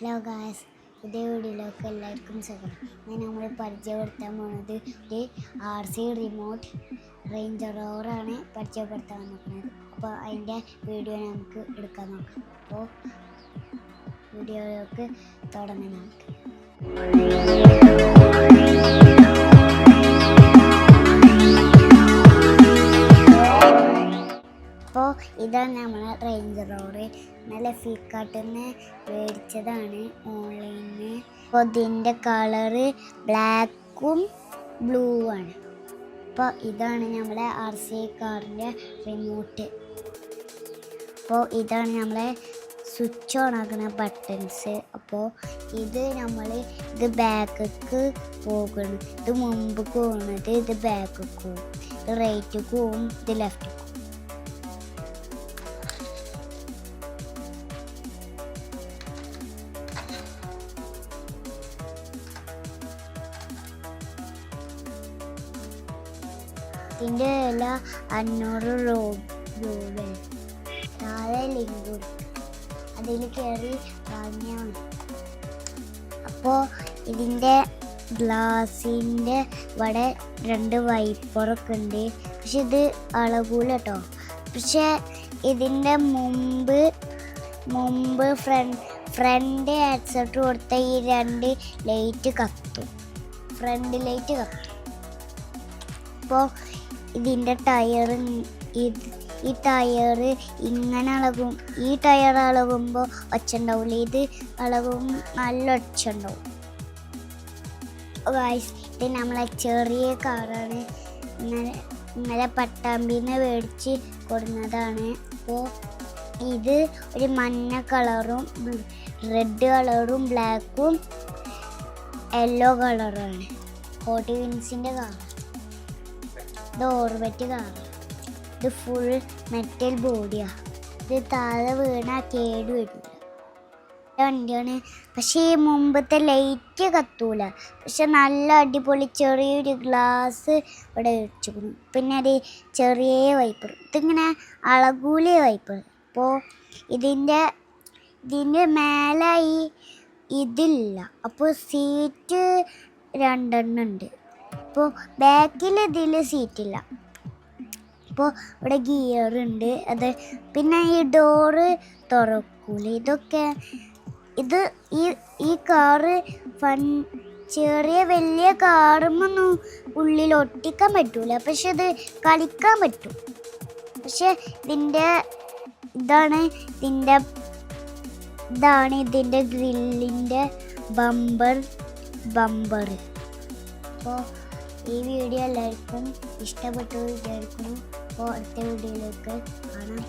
Hello guys ഇതേ വീഡിയോയിലേക്ക് എല്ലാവർക്കും സ്വാഗതം. ഞാൻ നമ്മൾ പരിചയപ്പെടുത്താൻ പോകുന്നത് ഒരു ആർ സി റിമോട്ട് റേഞ്ച് റോവറാണ് പരിചയപ്പെടുത്താൻ നോക്കുന്നത് അപ്പോൾ അതിന്റെ വീഡിയോ നമുക്ക് എടുക്കാൻ നോക്കാം. അപ്പോൾ വീഡിയോയിലേക്ക് തുടങ്ങാം നമുക്ക്. ഇതാണ് നമ്മളെ റേഞ്ച് റോഡ്. നല്ല ഫ്ലിപ്കാർട്ടിൽ നിന്ന് മേടിച്ചതാണ് ഓൺലൈനിൽ അപ്പോൾ ഇതിന്റെ കളറ് ബ്ലാക്കും ബ്ലൂ ആണ് അപ്പോൾ ഇതാണ് നമ്മളെ ആർ സി കാറിന്റെ റിമോട്ട്. അപ്പോൾ ഇതാണ് നമ്മളെ സ്വിച്ച് ഓൺ ആക്കുന്ന ബട്ടൺസ്. അപ്പോൾ ഇത് നമ്മൾ ഇത് ബാക്കിക്ക് പോകണം. ഇത് മുമ്പ് പോകുന്നത് ഇത് ബാക്കിക്ക് പോകും ഇത് റൈറ്റ് പോവും ഇത് ലെഫ്റ്റ് പോകും ഇതിന്റെ വില അഞ്ഞൂറ് രൂപ താഴെ ലിങ്ക് അതിൽ കയറി വാങ്ങിയാൽ മതി അപ്പോൾ ഇതിന്റെ ഗ്ലാസിന്റെ ഇവിടെ രണ്ട് വൈപ്പറൊക്കെ ഉണ്ട്. പക്ഷെ ഇത് അളകൂല കേട്ടോ പക്ഷെ ഇതിന്റെ മുമ്പ് മുമ്പ് ഫ്രണ്ട് ഫ്രണ്ട് ഹെഡ്സെറ്റ് കൊടുത്ത ഈ രണ്ട് ലൈറ്റ് കത്തും. ഫ്രണ്ട് ലൈറ്റ് കത്തും. അപ്പോൾ ഇതിന്റെ ടയർ ഈ ടയർ ഇങ്ങനെ അളകും ഈ ടയർ അളകുമ്പോൾ ഒച്ച ഉണ്ടാവില്ല ഇത് അളകും നല്ല ഒച്ച ഉണ്ടാവും ഗായ്സ് ഇത് നമ്മളെ ചെറിയ കാറാണ് ഇങ്ങനെ ഇന്നലെ പട്ടാമ്പിന്ന് മേടിച്ച് കൊടുന്നതാണ്. അപ്പോൾ ഇത് ഒരു മഞ്ഞ കളറും റെഡ് കളറും ബ്ലാക്കും യെല്ലോ കളറുമാണ് ഹോട്ടി വിൻസിന്റെ കാർ ഇത് ഓർബറ്റ് കാണാം. ഇത് ഫുൾ മെറ്റൽ ബോഡിയാ ഇത് താഴെ വീണ കേട് വരില്ല. വണ്ടിയാണ്. പക്ഷേ ഈ മുമ്പത്തെ ലൈറ്റ് കത്തൂല. പക്ഷെ നല്ല അടിപൊളി ചെറിയൊരു ഗ്ലാസ് ഇവിടെ വെച്ചിരുന്നു പിന്നെ ഒരു ചെറിയ വൈപ്പർ ഇതിങ്ങനെ അളകൂലിയ വൈപ്പർ അപ്പോൾ ഇതിന്റെ ഇതിന്റെ മേലായി ഇതില്ല. അപ്പോൾ സീറ്റ് രണ്ടെണ്ണം ഉണ്ട്. അപ്പോൾ ബാക്കിൽ ഇതിൽ സീറ്റില്ല അപ്പോൾ ഇവിടെ ഗിയർ ഉണ്ട്. അത് പിന്നെ ഈ ഡോറ് തുറക്കൂല. ഇതൊക്കെ ഇത് ഈ ഈ കാറ് ഫൺ ചെറിയ വലിയ കാറുമൊന്നും ഉള്ളിൽ ഒട്ടിക്കാൻ പറ്റൂല. പക്ഷെ ഇത് കളിക്കാൻ പറ്റും. പക്ഷെ ഇതിന്റെ ഇതാണ് ഇതിന്റെ ഇതാണ് ഇതിന്റെ ഗ്രില്ലിന്റെ ബമ്പർ ബമ്പർ അപ്പോൾ ഈ വീഡിയോ എല്ലാവർക്കും ഇഷ്ടപ്പെട്ടു വിചാരിക്കുന്നു. അപ്പോൾ അടുത്ത വീഡിയോയിലേക്ക് കാണാം.